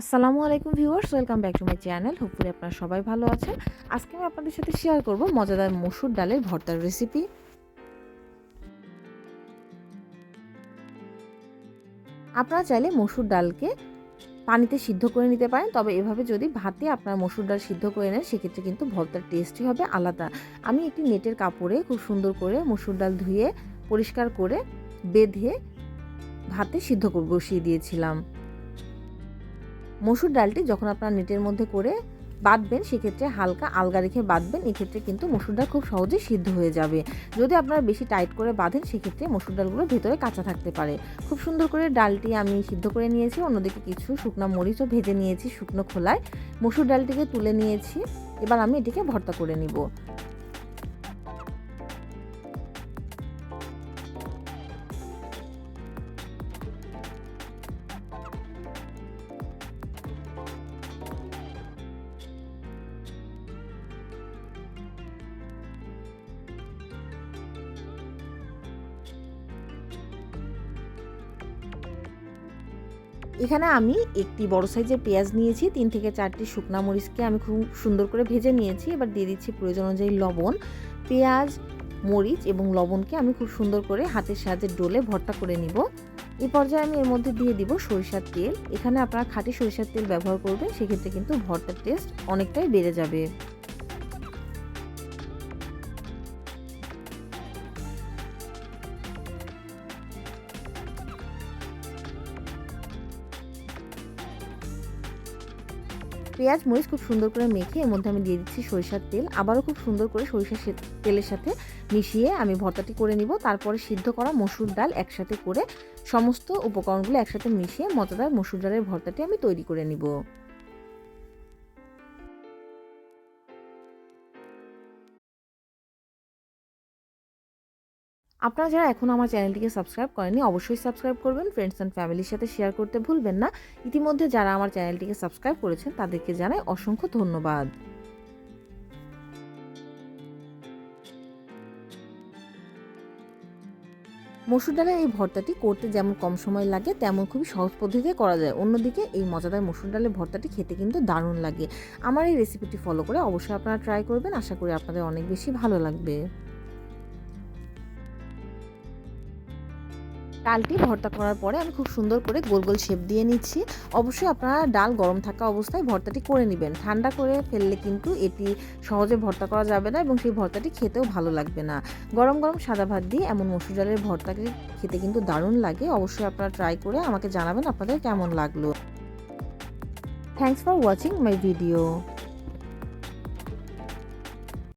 আসসালামু আলাইকুম viewers, welcome back to my channel. Hopefully আপনারা সবাই ভালো আছেন। আজকে আমি আপনাদের সাথে শেয়ার করব মজাদার মসুর ডালের ভর্তার রেসিপি আপনারা চাইলে মসুর ডালকে পানিতে সিদ্ধ করে নিতে পারেন, তবে এভাবে যদি ভাতে আপনার মসুর ডাল সিদ্ধ করে নেন, সেক্ষেত্রে কিন্তু ভর্তার টেস্টই হবে আলাদা। আমি একটি নেটের কাপড়ে খুব সুন্দর করে মসুর ডাল ধুয়ে পরিষ্কার করে বেঁধে ভাতে সিদ্ধ করে বসিয়ে দিয়েছিলাম। মসুর ডালটি যখন আপনার নেটের মধ্যে করে বাঁধবেন, সেক্ষেত্রে হালকা আলগা রেখে বাঁধবেন, এক্ষেত্রে কিন্তু মসুর ডাল খুব সহজেই সিদ্ধ হয়ে যাবে। যদি আপনারা বেশি টাইট করে বাঁধেন, সেক্ষেত্রে মসুর ডালগুলো ভেতরে কাঁচা থাকতে পারে। খুব সুন্দর করে ডালটি আমি সিদ্ধ করে নিয়েছি, অন্যদিকে কিছু শুকনো মরিচও ভেজে নিয়েছি শুকনো খোলায়। মসুর ডালটিকে তুলে নিয়েছি, এবার আমি এটিকে ভর্তা করে নিব। এখানে আমি একটি বড় সাইজের পেঁয়াজ নিয়েছি, তিন থেকে চারটি শুকনা মরিচকে আমি খুব সুন্দর করে ভেজে নিয়েছি। এবার দিয়ে দিচ্ছি প্রয়োজন অনুযায়ী লবণ। পেঁয়াজ, মরিচ এবং লবণকে আমি খুব সুন্দর করে হাতের সাহায্যে ডোলে ভর্তা করে নিব। এই পর্যায়ে আমি এর মধ্যে দিয়ে দিব সরিষার তেল। এখানে আপনারা খাঁটি সরিষার তেল ব্যবহার করবেন, সেক্ষেত্রে কিন্তু ভর্তার টেস্ট অনেকটাই বেড়ে যাবে। পেঁয়াজ মরিচ খুব সুন্দর করে মেখে এর মধ্যে আমি দিয়ে দিচ্ছি সরিষার তেল। আবারও খুব সুন্দর করে সরিষার তেলের সাথে মিশিয়ে আমি ভর্তাটি করে নিব। তারপরে সিদ্ধ করা মসুর ডাল একসাথে করে সমস্ত উপকরণগুলো একসাথে মিশিয়ে মজাদার মসুর ডালের ভর্তাটি আমি তৈরি করে নিব। আপনারা যারা এখন আমার চ্যানেলটিকে সাবস্ক্রাইব করেনি অবশ্যই সাবস্ক্রাইব করবেন। ফ্রেন্ডস অ্যান্ড ফ্যামিলির সাথে শেয়ার করতে ভুলবেন না। ইতিমধ্যে যারা আমার চ্যানেলটিকে সাবস্ক্রাইব করেছেন, তাদেরকে জানাই অসংখ্য ধন্যবাদ। মসুর ডালের এই ভর্তাটি করতে যেমন কম সময় লাগে, তেমন খুবই সহজ পদ্ধতিতে করা যায়। অন্যদিকে এই মজাদার মসুর ডালের ভর্তাটি খেতে কিন্তু দারুণ লাগে। আমার এই রেসিপিটি ফলো করে অবশ্যই আপনারা ট্রাই করবেন। আশা করি আপনাদের অনেক বেশি ভালো লাগবে। ডালটি ভর্তা করার পরে আমি খুব সুন্দর করে গোল গোল শেপ দিয়ে নিচ্ছি। অবশ্যই আপনারা ডাল গরম থাকা অবস্থায় ভর্তাটি করে নেবেন। ঠান্ডা করে ফেললে কিন্তু এটি সহজে ভর্তা করা যাবে না এবং সেই ভর্তাটি খেতেও ভালো লাগবে না। গরম গরম সাদা ভাত দিয়ে এমন মসুর ডালের ভর্তাকে খেতে কিন্তু দারুণ লাগে। অবশ্যই আপনারা ট্রাই করে আমাকে জানাবেন আপনাদের কেমন লাগল। Thanks for watching my video